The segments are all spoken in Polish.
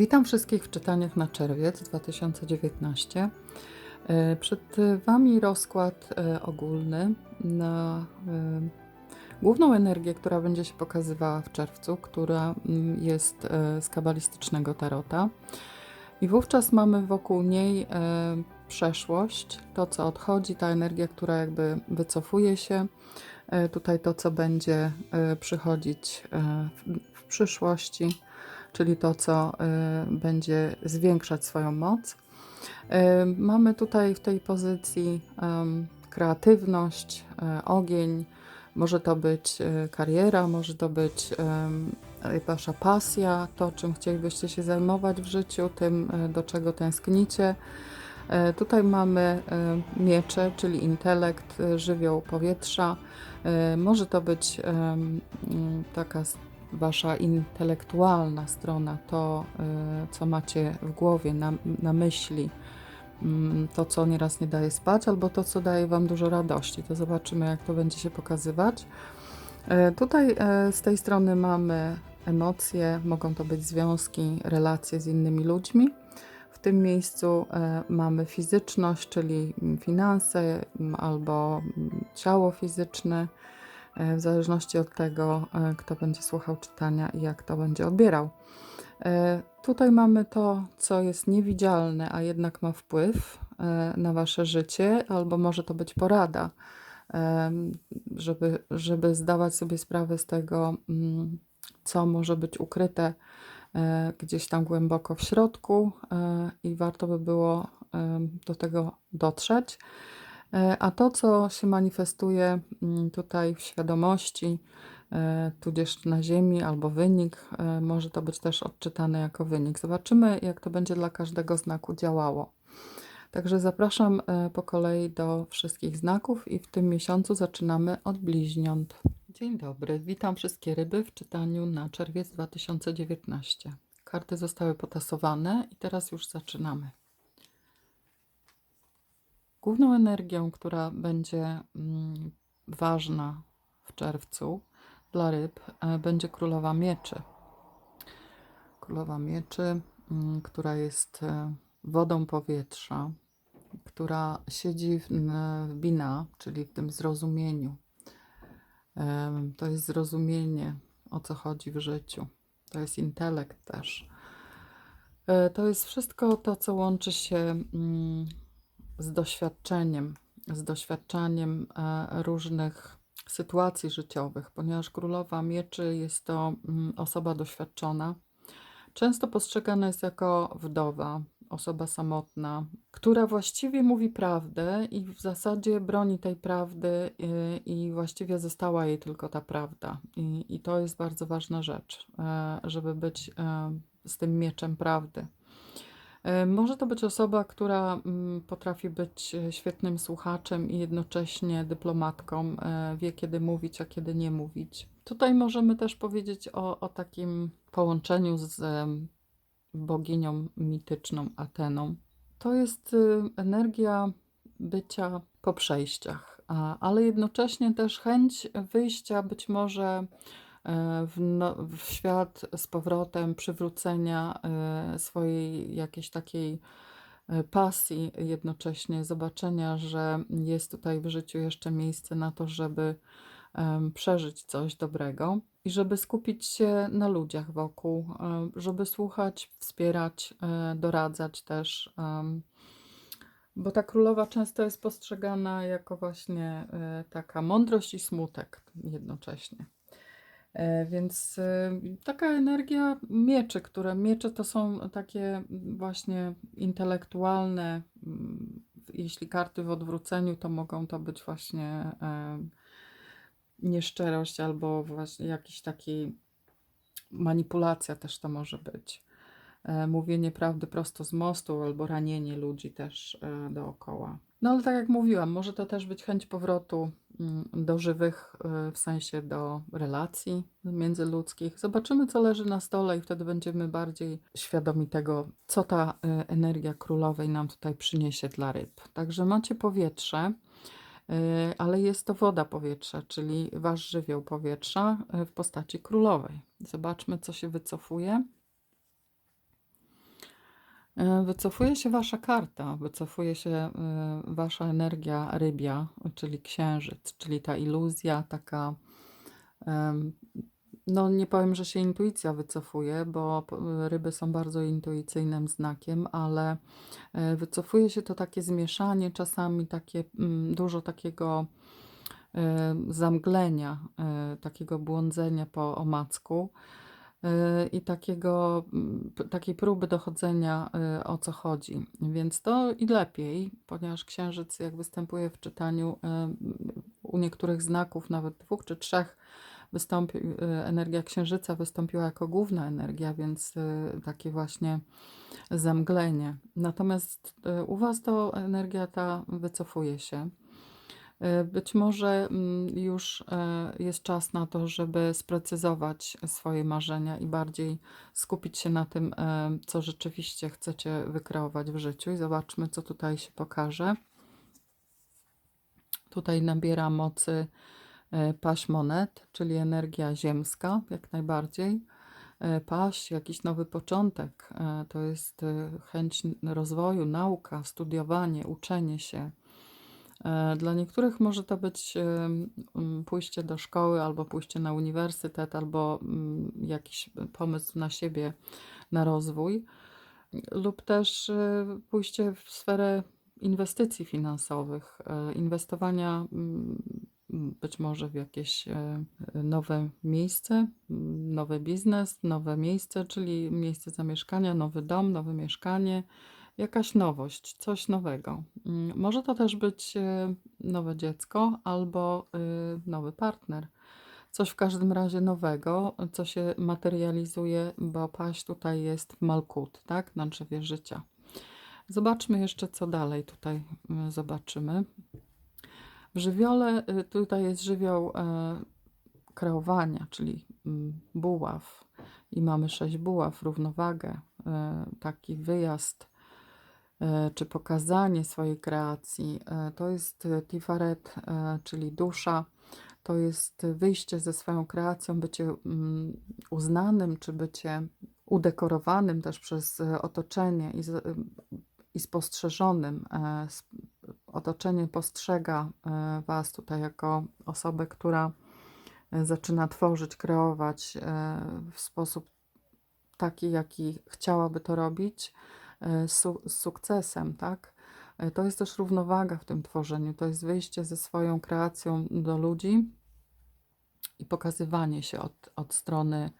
Witam wszystkich w czytaniach na czerwiec 2019. E, Przed Wami rozkład e, ogólny na e, główną energię, która będzie się pokazywała w czerwcu, która mm, jest z kabalistycznego tarota. I wówczas mamy wokół niej przeszłość, to co odchodzi, ta energia, która jakby wycofuje się. Tutaj to, co będzie przychodzić w przyszłości czyli to, co y, będzie zwiększać swoją moc. Y, Mamy tutaj w tej pozycji kreatywność, y, ogień, może to być kariera, może to być wasza pasja, to czym chcielibyście się zajmować w życiu, tym do czego tęsknicie. Tutaj mamy miecze, czyli intelekt, żywioł powietrza. Może to być taka wasza intelektualna strona, to y, co macie w głowie, na, na myśli, mm, to co nieraz nie daje spać, albo to co daje wam dużo radości. To zobaczymy, jak to będzie się pokazywać. E, Tutaj e, z tej strony mamy emocje, mogą to być związki, relacje z innymi ludźmi. W tym miejscu mamy fizyczność, czyli finanse albo mm, ciało fizyczne, w zależności od tego, e, kto będzie słuchał czytania i jak to będzie odbierał. E, Tutaj mamy to, co jest niewidzialne, a jednak ma wpływ e, na wasze życie, albo może to być porada, żeby, żeby zdawać sobie sprawę z tego, mm, co może być ukryte e, gdzieś tam głęboko w środku e, i warto by było do tego dotrzeć. E, A to, co się manifestuje mm, tutaj w świadomości, e, tudzież na Ziemi, albo wynik, e, może to być też odczytane jako wynik. Zobaczymy, jak to będzie dla każdego znaku działało. Także zapraszam po kolei do wszystkich znaków i w tym miesiącu zaczynamy od bliźniąt. Dzień dobry, witam wszystkie ryby w czytaniu na czerwiec 2019. Karty zostały potasowane i teraz już zaczynamy. Główną energią, która będzie mm, ważna w czerwcu dla ryb, e, będzie królowa mieczy. Królowa mieczy, mm, która jest e, wodą powietrza, która siedzi w, bina, czyli w tym zrozumieniu. Em, To jest zrozumienie, o co chodzi w życiu. To jest intelekt też. E, To jest wszystko to, co łączy się mm, z doświadczeniem, z doświadczaniem e, różnych sytuacji życiowych, ponieważ królowa mieczy jest to mm, osoba doświadczona. Często postrzegana jest jako wdowa, osoba samotna, która właściwie mówi prawdę i w zasadzie broni tej prawdy i, i właściwie została jej tylko ta prawda. I, I to jest bardzo ważna rzecz, e, żeby być e, z tym mieczem prawdy. E, Może to być osoba, która mm, potrafi być e, świetnym słuchaczem i jednocześnie dyplomatką, e, wie kiedy mówić, a kiedy nie mówić. Tutaj możemy też powiedzieć o, o takim połączeniu z boginią mityczną Ateną. To jest energia bycia po przejściach, ale jednocześnie też chęć wyjścia być może w, no, w świat z powrotem, przywrócenia e, swojej jakiejś takiej e, pasji, jednocześnie zobaczenia, że jest tutaj w życiu jeszcze miejsce na to, żeby przeżyć coś dobrego i żeby skupić się na ludziach wokół, żeby słuchać, wspierać, e, doradzać też. Bo ta królowa często jest postrzegana jako właśnie e, taka mądrość i smutek jednocześnie. E, Więc e, taka energia mieczy, które miecze to są takie właśnie intelektualne, mm, jeśli karty w odwróceniu, to mogą to być właśnie e, nieszczerość albo właśnie jakiś taki manipulacja też to może być. Mówienie prawdy prosto z mostu albo ranienie ludzi też dookoła. No ale tak jak mówiłam, może to też być chęć powrotu mm, do żywych, e, w sensie do relacji międzyludzkich. Zobaczymy, co leży na stole, i wtedy będziemy bardziej świadomi tego, co ta e, energia królowej nam tutaj przyniesie dla ryb. Także macie powietrze, e, ale jest to woda powietrza, czyli wasz żywioł powietrza w postaci królowej. Zobaczmy, co się wycofuje. E, Wycofuje się wasza karta, wycofuje się e, wasza energia rybia, czyli księżyc, czyli ta iluzja, taka. No, nie powiem, że się intuicja wycofuje, bo p- ryby są bardzo intuicyjnym znakiem, ale e, wycofuje się to takie zmieszanie, czasami takie mm, dużo takiego e, zamglenia, e, takiego błądzenia po omacku. Y, i takiego, mm, takiej próby dochodzenia, y, o co chodzi. Więc to i lepiej, ponieważ księżyc, jak występuje w czytaniu, y, u niektórych znaków, nawet dwóch czy trzech, wystąpi, energia księżyca wystąpiła jako główna energia, więc takie właśnie zamglenie. Natomiast u Was to energia ta wycofuje się. E, Być może mm, już e, jest czas na to, żeby sprecyzować swoje marzenia i bardziej skupić się na tym, e, co rzeczywiście chcecie wykreować w życiu. I zobaczmy, co tutaj się pokaże. Tutaj nabiera mocy paść monet, czyli energia ziemska, jak najbardziej. Paść, jakiś nowy początek, to jest chęć rozwoju, nauka, studiowanie, uczenie się. E, Dla niektórych może to być mm, pójście do szkoły, albo pójście na uniwersytet, albo mm, jakiś pomysł na siebie, na rozwój, lub też e, pójście w sferę inwestycji finansowych, e, inwestowania mm, być może w jakieś e, nowe miejsce, nowy biznes, nowe miejsce, czyli miejsce zamieszkania, nowy dom, nowe mieszkanie Jakaś nowość, coś nowego. Mm, Może to też być e, nowe dziecko albo y, nowy partner. Coś w każdym razie nowego, co się materializuje, bo paść tutaj jest Malkut, tak? Na drzewie życia. Zobaczmy jeszcze, co dalej tutaj y, zobaczymy. W żywiole y, tutaj jest żywioł e, kreowania, czyli mm, buław. I mamy sześć buław, równowagę, e, taki wyjazd czy pokazanie swojej kreacji. E, To jest e, Tifaret, e, czyli dusza. To jest wyjście ze swoją kreacją, bycie mm, uznanym, czy bycie udekorowanym też przez e, otoczenie i, i spostrzeżonym. E, Otoczenie postrzega e, Was tutaj jako osobę, która e, zaczyna tworzyć, kreować e, w sposób taki, jaki chciałaby to robić, e, su z sukcesem, tak? E, To jest też równowaga w tym tworzeniu, to jest wyjście ze swoją kreacją do ludzi i pokazywanie się od, od strony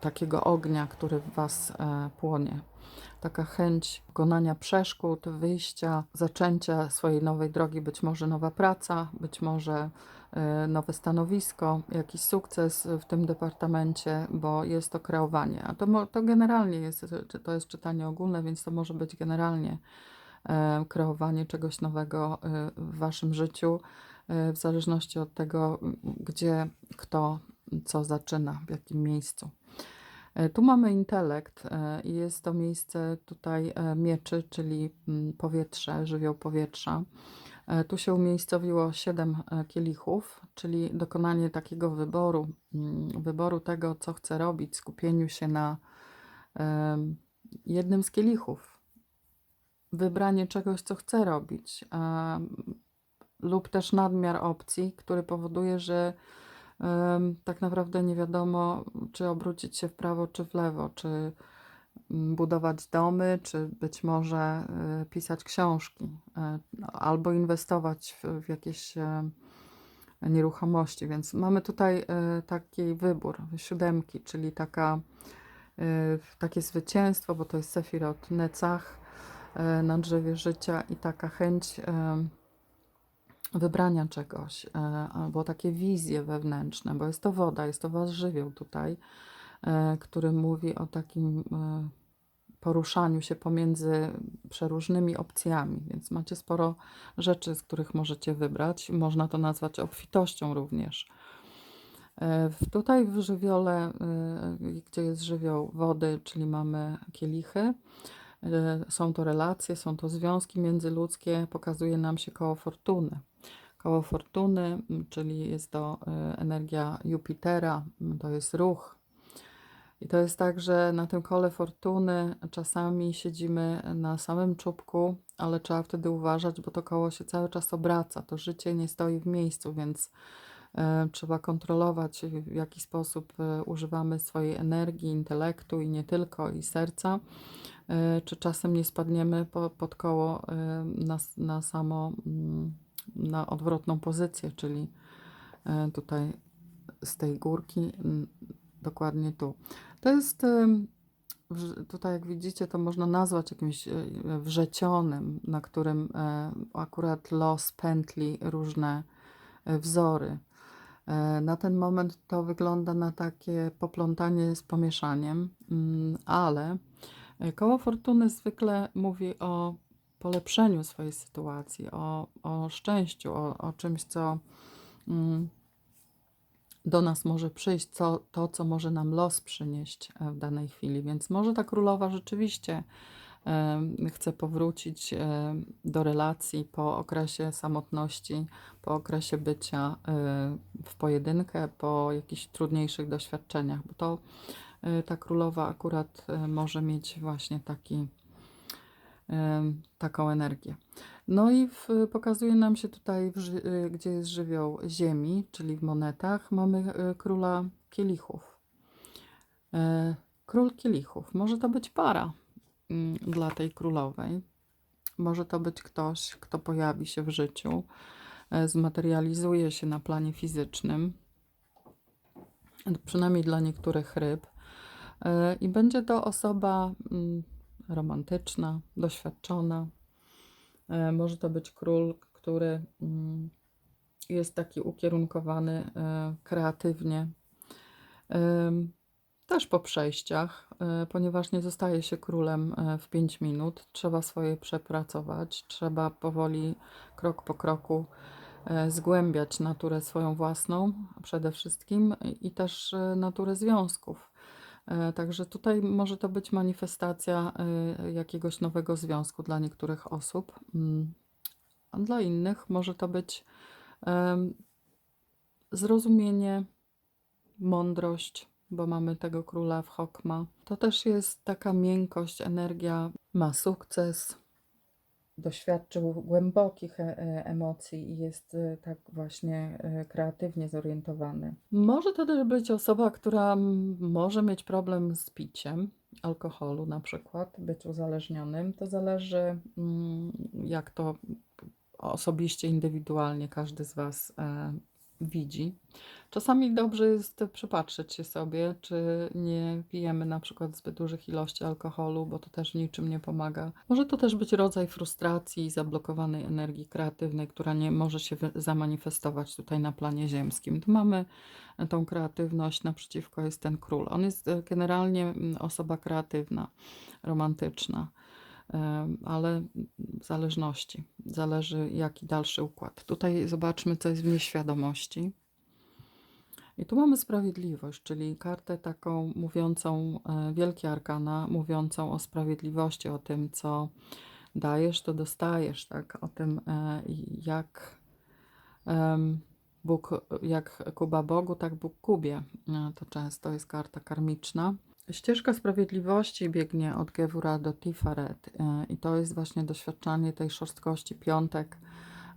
takiego ognia, który w Was e, płonie. Taka chęć pokonania przeszkód, wyjścia, zaczęcia swojej nowej drogi, być może nowa praca, być może e, nowe stanowisko, jakiś sukces w tym departamencie, bo jest to kreowanie. A to, to generalnie jest, to jest czytanie ogólne, więc to może być generalnie e, kreowanie czegoś nowego w Waszym życiu, w zależności od tego, gdzie, kto, co zaczyna, w jakim miejscu. E, Tu mamy intelekt e, i jest to miejsce tutaj e, mieczy, czyli mm, powietrze, żywioł powietrza. Tu się umiejscowiło siedem kielichów, czyli dokonanie takiego wyboru, mm, wyboru tego, co chcę robić, skupieniu się na jednym z kielichów, wybranie czegoś, co chcę robić, lub też nadmiar opcji, który powoduje, że tak naprawdę nie wiadomo, czy obrócić się w prawo, czy w lewo, czy mm, budować domy, czy być może y, pisać książki, y, albo inwestować w, jakieś y, nieruchomości. Więc mamy tutaj taki wybór, siódemki, czyli taka, takie zwycięstwo, bo to jest Sefirot Necach na drzewie życia i taka chęć wybrania czegoś, e, albo takie wizje wewnętrzne, bo jest to woda, jest to wasz żywioł tutaj, e, który mówi o takim e, poruszaniu się pomiędzy przeróżnymi opcjami, więc macie sporo rzeczy, z których możecie wybrać. Można to nazwać obfitością również. Tutaj w żywiole, gdzie jest żywioł wody, czyli mamy kielichy, są to relacje, są to związki międzyludzkie, pokazuje nam się koło fortuny. Koło fortuny, czyli jest to e, energia Jupitera, to jest ruch, I to jest tak, że na tym kole fortuny czasami siedzimy na samym czubku, ale trzeba wtedy uważać, bo to koło się cały czas obraca. To życie nie stoi w miejscu, więc e, trzeba kontrolować, w jaki sposób e, używamy swojej energii, intelektu i nie tylko, i serca. Czy czasem nie spadniemy po, pod koło na, na samo, mm, na odwrotną pozycję, czyli e, tutaj z tej górki, dokładnie tu. To jest wrz- tutaj, jak widzicie, to można nazwać jakimś e, wrzecionym, na którym e, akurat los pętli różne e, wzory. E, Na ten moment to wygląda na takie poplątanie z pomieszaniem, mm, ale e, koło fortuny zwykle mówi o polepszeniu swojej sytuacji, o, o szczęściu, o, o czymś, co mm, do nas może przyjść, co, to, co może nam los przynieść e, w danej chwili. Więc może ta królowa rzeczywiście chce powrócić em, do relacji po okresie samotności, po okresie bycia e, w pojedynkę, po jakichś trudniejszych doświadczeniach, bo to e, ta królowa akurat e, może mieć właśnie taki, taką energię. No i w, pokazuje nam się tutaj, w, y, gdzie jest żywioł ziemi, czyli w monetach, mamy y, króla kielichów. E, Król kielichów. Może to być para mm, dla tej królowej. Może to być ktoś, kto pojawi się w życiu, e, zmaterializuje się na planie fizycznym, przynajmniej dla niektórych ryb. E, I będzie to osoba mm, romantyczna, doświadczona. E, Może to być król, który mm, jest taki ukierunkowany e, kreatywnie. Też po przejściach, e, ponieważ nie zostaje się królem w 5 minut. Trzeba swoje przepracować, trzeba powoli, krok po kroku zgłębiać naturę swoją własną przede wszystkim i też naturę związków. E, Także tutaj może to być manifestacja e, jakiegoś nowego związku dla niektórych osób, mm, a dla innych może to być zrozumienie, mądrość, bo mamy tego króla w Hokma. To też jest taka miękkość, energia, ma sukces, doświadczył głębokich e- e- emocji i jest e, tak właśnie kreatywnie zorientowany. Może to też być osoba, która może mieć problem z piciem alkoholu, na przykład, być uzależnionym. To zależy, mm, jak to osobiście, indywidualnie każdy z Was widzi. Czasami dobrze jest przypatrzeć się sobie, czy nie pijemy na przykład zbyt dużych ilości alkoholu, bo to też niczym nie pomaga. Może to też być rodzaj frustracji i zablokowanej energii kreatywnej, która nie może się zamanifestować tutaj na planie ziemskim. Tu mamy tą kreatywność, naprzeciwko jest ten król. On jest e, generalnie mm, osoba kreatywna, romantyczna. Ale w zależności. Zależy jaki dalszy układ. Tutaj zobaczmy, co jest w nieświadomości. I tu mamy sprawiedliwość, czyli kartę taką mówiącą, e, wielkie arkana, mówiącą o sprawiedliwości, o tym, co dajesz, to dostajesz, tak? O tym, e, jak Bóg, jak Kuba Bogu, tak Bóg Kubie. E, To często jest karta karmiczna. Ścieżka sprawiedliwości biegnie od Gewura do Tiferet e, i to jest właśnie doświadczanie tej szorstkości piątek,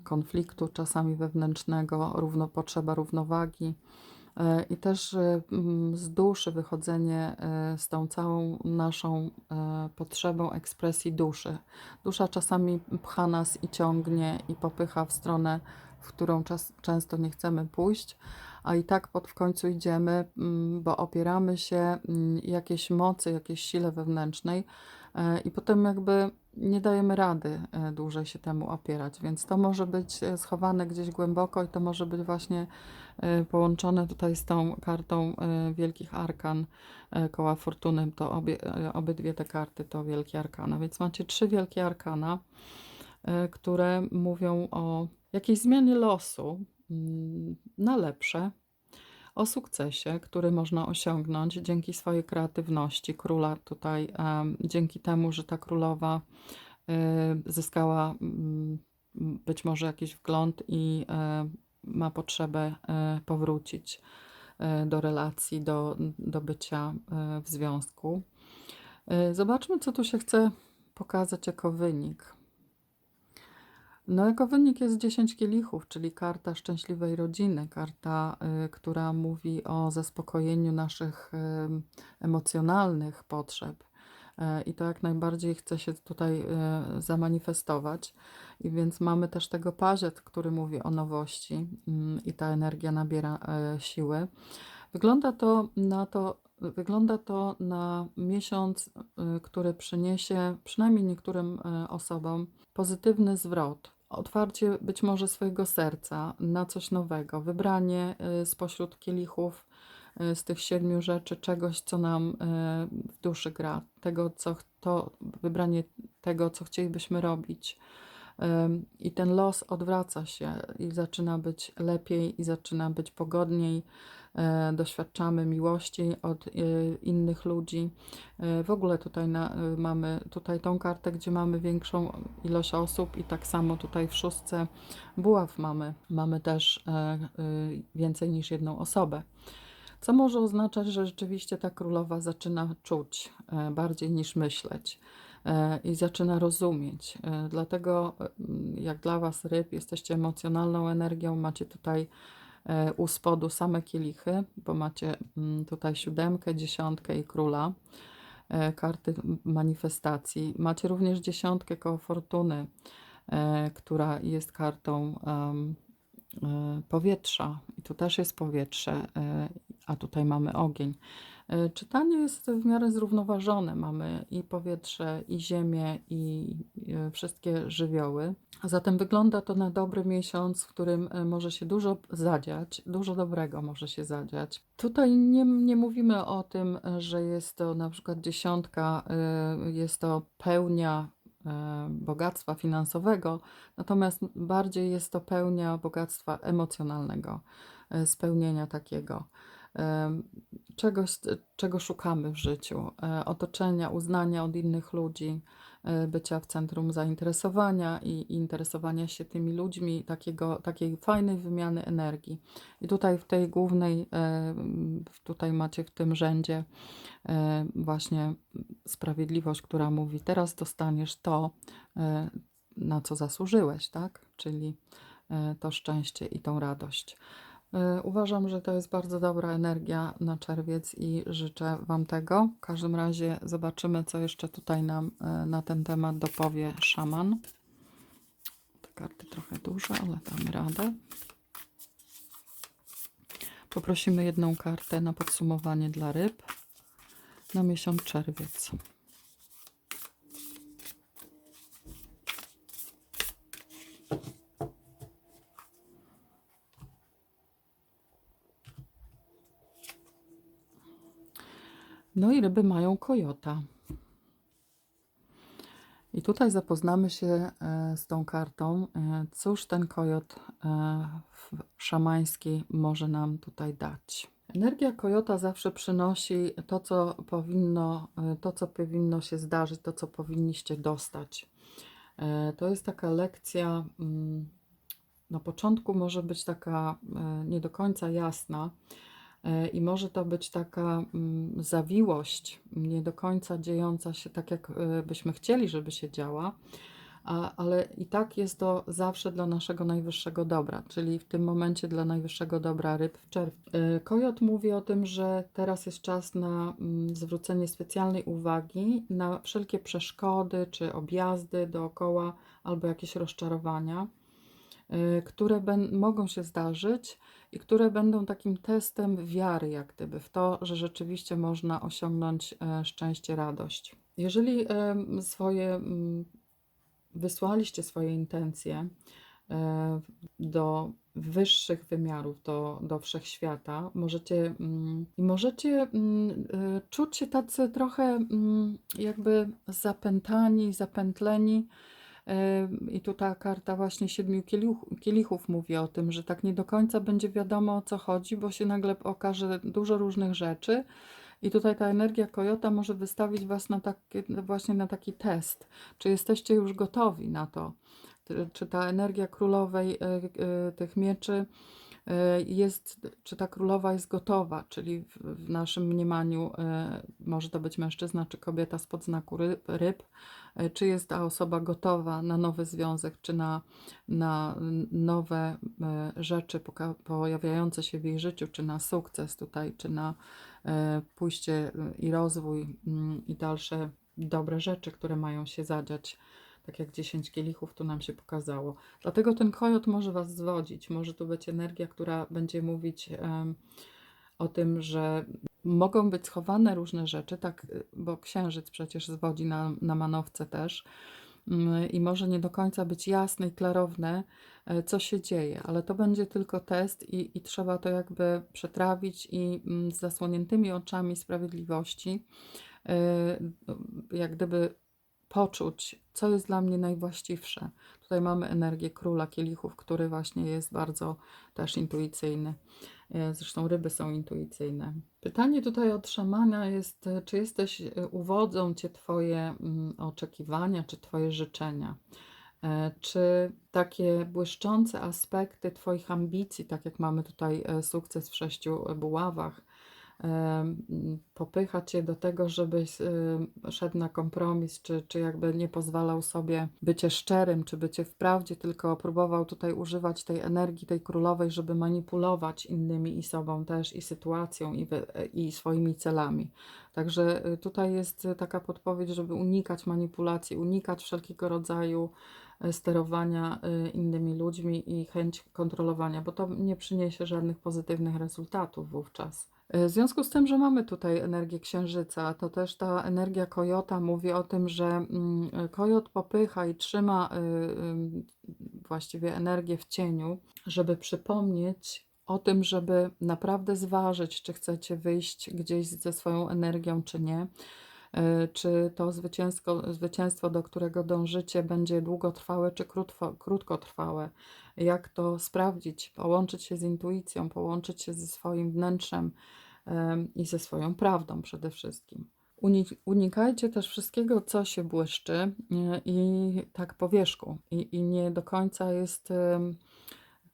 konfliktu czasami wewnętrznego, równo, potrzeba równowagi e, i też e, z duszy wychodzenie z tą całą naszą potrzebą ekspresji duszy. Dusza czasami pcha nas i ciągnie i popycha w stronę, w którą czas, często nie chcemy pójść, a i tak pod w końcu idziemy, mm, bo opieramy się mm, jakiejś mocy, jakiejś sile wewnętrznej e, i potem jakby nie dajemy rady e, dłużej się temu opierać, więc to może być e, schowane gdzieś głęboko i to może być właśnie połączone tutaj z tą kartą wielkich arkan koła fortuny, to obie, obydwie te karty to wielkie arkana, więc macie trzy wielkie arkana, które mówią o jakiejś zmianie losu mm, na lepsze, o sukcesie, który można osiągnąć dzięki swojej kreatywności króla tutaj, dzięki temu, że ta królowa e, zyskała mm, być może jakiś wgląd i e, ma potrzebę e, powrócić e, do relacji, do, do bycia w związku. Zobaczmy, co tu się chce pokazać jako wynik. No, jako wynik jest 10 kielichów, czyli karta szczęśliwej rodziny, karta, y, która mówi o zaspokojeniu naszych em, emocjonalnych potrzeb. E, I to jak najbardziej chce się tutaj e, zamanifestować. I więc mamy też tego paziet, który mówi o nowości, i ta energia nabiera e, siły. Wygląda to na to, wygląda to na miesiąc, y, który przyniesie przynajmniej niektórym y, osobom pozytywny zwrot. Otwarcie być może swojego serca na coś nowego, wybranie y, spośród kielichów, y, z tych siedmiu rzeczy, czegoś, co nam y, w duszy gra, tego, co to wybranie tego, co chcielibyśmy robić. I ten los odwraca się i zaczyna być lepiej, i zaczyna być pogodniej. E, Doświadczamy miłości od e, innych ludzi. E, W ogóle tutaj na, mamy tutaj tą kartę, gdzie mamy większą ilość osób, i tak samo tutaj w szóstce buław mamy, mamy też więcej niż jedną osobę. Co może oznaczać, że rzeczywiście ta królowa zaczyna czuć bardziej niż myśleć i zaczyna rozumieć. Dlatego, jak dla Was ryb, jesteście emocjonalną energią, macie tutaj u spodu same kielichy, bo macie mm, tutaj siódemkę, dziesiątkę i króla, e, karty manifestacji. Macie również dziesiątkę koło fortuny, e, która jest kartą e, powietrza. I tu też jest powietrze, e, a tutaj mamy ogień. E, Czytanie jest w miarę zrównoważone. Mamy i powietrze, i ziemię, i e, wszystkie żywioły. Zatem wygląda to na dobry miesiąc, w którym e, może się dużo zadziać, dużo dobrego może się zadziać. Tutaj nie, nie mówimy o tym, że jest to na przykład dziesiątka, jest to pełnia bogactwa finansowego, natomiast bardziej jest to pełnia bogactwa emocjonalnego, spełnienia takiego czegoś, czego szukamy w życiu, e, otoczenia, uznania od innych ludzi, e, bycia w centrum zainteresowania i interesowania się tymi ludźmi, takiego, takiej fajnej wymiany energii. I tutaj w tej głównej, e, tutaj macie w tym rzędzie właśnie sprawiedliwość, która mówi: Teraz dostaniesz to, na co zasłużyłeś, tak? Czyli to szczęście i tą radość. E, Uważam, że to jest bardzo dobra energia na czerwiec i życzę Wam tego. W każdym razie zobaczymy, co jeszcze tutaj nam e, na ten temat dopowie szaman. Te karty trochę duże, ale damy radę. Poprosimy jedną kartę na podsumowanie dla ryb na miesiąc czerwiec. No i ryby mają kojota. I tutaj zapoznamy się e, z tą kartą. E, Cóż ten kojot e, szamański może nam tutaj dać? Energia kojota zawsze przynosi to, co powinno, to, co powinno się zdarzyć, to, co powinniście dostać. To jest taka lekcja. mm, Na początku może być taka nie do końca jasna, I może to być taka mm, zawiłość, nie do końca dziejąca się tak, jak e, byśmy chcieli, żeby się działa, ale i tak jest to zawsze dla naszego najwyższego dobra, czyli w tym momencie dla najwyższego dobra ryb w czerwcu. E, Kojot mówi o tym, że teraz jest czas na mm, zwrócenie specjalnej uwagi na wszelkie przeszkody czy objazdy dookoła albo jakieś rozczarowania które mogą się zdarzyć i które będą takim testem wiary, jak gdyby, w to, że rzeczywiście można osiągnąć e, szczęście, radość. Jeżeli em, swoje, wysłaliście swoje intencje e, do wyższych wymiarów, do, do wszechświata, możecie mm, możecie mm, e, czuć się tacy trochę mm, jakby zapętani, zapętleni. I tu ta karta właśnie siedmiu kielichów, mówi o tym, że tak nie do końca będzie wiadomo o co chodzi, bo się nagle okaże dużo różnych rzeczy. I tutaj ta energia kojota może wystawić Was na taki, właśnie na taki test. Czy jesteście już gotowi na to? Czy- ta energia królowej y, y, tych mieczy jest, czy ta królowa jest gotowa, czyli w, w naszym mniemaniu e, może to być mężczyzna czy kobieta spod znaku ryb, ryb, e, czy jest ta osoba gotowa na nowy związek, czy na, na nowe e, rzeczy pojawiające się w jej życiu, czy na sukces tutaj, czy na e, pójście e, i rozwój mm, i dalsze dobre rzeczy, które mają się zadziać. Tak jak 10 kielichów tu nam się pokazało. Dlatego ten kojot może Was zwodzić. Może tu być energia, która będzie mówić em, o tym, że mogą być schowane różne rzeczy, tak, y, bo księżyc przecież zwodzi na, na manowce też. Mm, I może nie do końca być jasne i klarowne, e, co się dzieje, ale to będzie tylko test i, i trzeba to jakby przetrawić i mm, z zasłoniętymi oczami sprawiedliwości, e, jak gdyby poczuć, co jest dla mnie najwłaściwsze. Tutaj mamy energię króla kielichów, który właśnie jest bardzo też intuicyjny. E, Zresztą ryby są intuicyjne. Pytanie tutaj od szamana jest, e, czy jesteś, e, uwodzą cię Twoje mm, oczekiwania, czy Twoje życzenia. Czy takie błyszczące aspekty Twoich ambicji, tak jak mamy tutaj sukces w sześciu buławach, popycha Cię do tego, żebyś szedł na kompromis, czy, czy jakby nie pozwalał sobie bycie szczerym, czy bycie w prawdzie, tylko próbował tutaj używać tej energii, tej królowej, żeby manipulować innymi i sobą też, i sytuacją, i, i swoimi celami. Także y, tutaj jest taka podpowiedź, żeby unikać manipulacji, unikać wszelkiego rodzaju y, sterowania y, innymi ludźmi i chęć kontrolowania, bo to nie przyniesie żadnych pozytywnych rezultatów wówczas. Y, W związku z tym, że mamy tutaj energię księżyca, to też ta energia kojota mówi o tym, że mm, kojot popycha i trzyma y, właściwie energię w cieniu, żeby przypomnieć o tym, żeby naprawdę zważyć, czy chcecie wyjść gdzieś ze swoją energią, czy nie. Y, Czy to zwycięsko, zwycięstwo, do którego dążycie, będzie długotrwałe, czy krótko, krótkotrwałe? Jak to sprawdzić? Połączyć się z intuicją, połączyć się ze swoim wnętrzem em, i ze swoją prawdą przede wszystkim. Uni- Unikajcie też wszystkiego, co się błyszczy y, i tak po wierzchu, i, i nie do końca jest.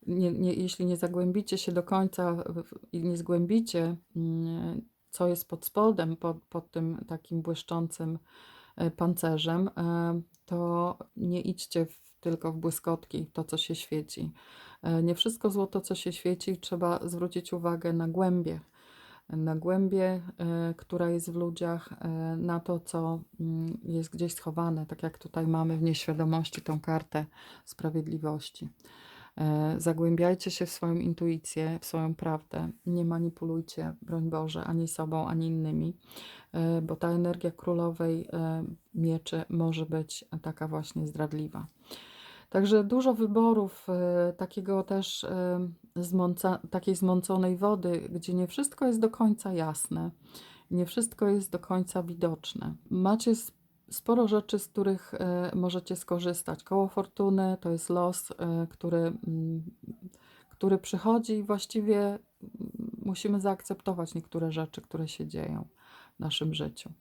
nie, nie, jeśli nie zagłębicie się do końca i nie zgłębicie, mm, co jest pod spodem, pod, pod tym takim błyszczącym e, pancerzem, e, to nie idźcie w, tylko w błyskotki, to co się świeci. E, Nie wszystko złoto, co się świeci, trzeba zwrócić uwagę na głębie. Na głębię, e, która jest w ludziach, na to, co mm, jest gdzieś schowane, tak jak tutaj mamy w nieświadomości tą kartę sprawiedliwości. E, Zagłębiajcie się w swoją intuicję, w swoją prawdę. Nie manipulujcie, broń Boże, ani sobą, ani innymi, e, bo ta energia królowej e, mieczy może być taka właśnie zdradliwa. Także dużo wyborów takiego też zmąca, takiej zmąconej wody, gdzie nie wszystko jest do końca jasne, nie wszystko jest do końca widoczne. Macie sporo rzeczy, z których e, możecie skorzystać. Koło fortuny to jest los, e, który, mm, który przychodzi i właściwie mm, musimy zaakceptować niektóre rzeczy, które się dzieją w naszym życiu.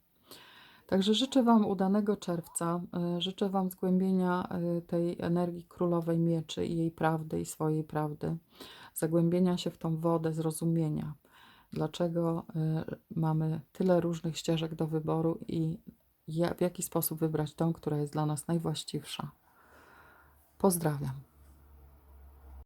Także życzę Wam udanego czerwca. e, Życzę Wam zgłębienia tej energii królowej mieczy i jej prawdy, i swojej prawdy. Zagłębienia się w tą wodę zrozumienia. Dlaczego mamy tyle różnych ścieżek do wyboru i ja- w jaki sposób wybrać tą, która jest dla nas najwłaściwsza. Pozdrawiam.